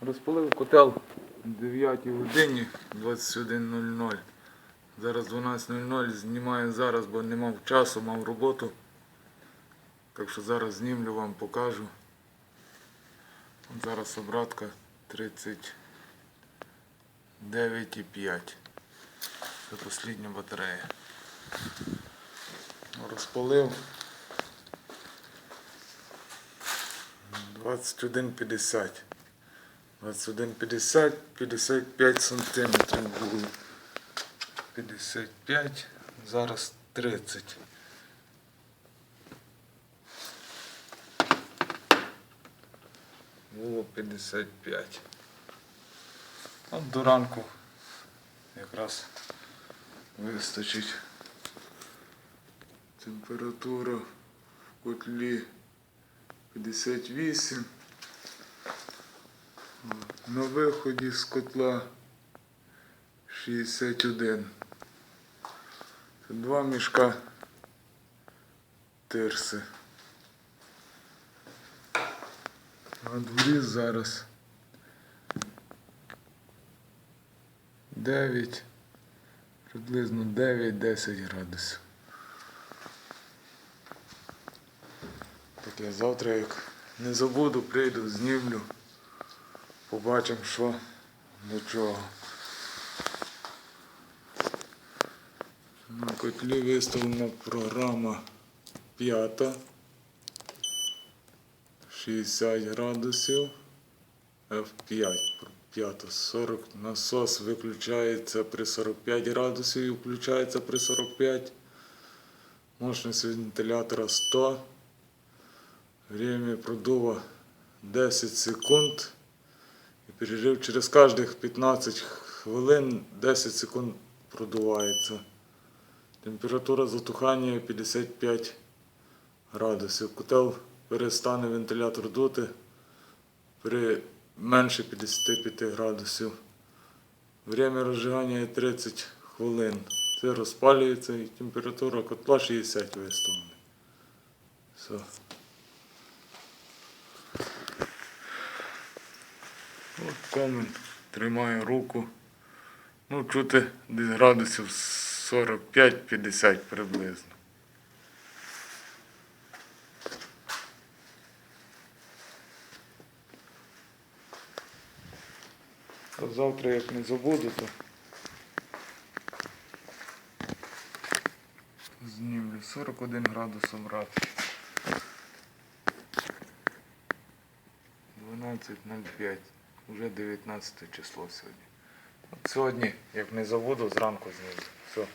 Розпалив котел о 9 годині 21.00. Зараз 12.00. Знімаю зараз, бо не мав часу, мав роботу. Так що зараз знімлю вам, покажу. От Зараз обратка 39,5. Це послідня батарея. Розпалив. 21,50. 21,50, 55 сантиметрів було. 55, зараз 30. Було 55. От до ранку якраз вистачить температура в котлі 58. На виході з котла 61. Це два мішка тирси. На дворі зараз 9, приблизно 9-10 градусів. Так я завтра як не забуду, прийду, знімлю. Побачимо, що до чого. На котлі виставлена програма п'ята. 60 градусів. F5. П'ята 40. Насос виключається при 45 градусів і включається при 45. Мощність вентилятора 100. Время продува 10 секунд. І перерив через кожних 15 хвилин 10 секунд продувається. Температура затухання 55 градусів. Котел перестане вентилятор дути при менше 55 градусів. Время розжигання 30 хвилин. Це розпалюється і температура котла 60 виставлена. Все. От комент, тримаю руку. Ну, чути десь градусів 45-50 приблизно. А завтра як не забуду, то знімлю 41 градус обрати. 12.05. Уже 19 число сьогодні. От сьогодні, як не забуду, зранку знизу. Все.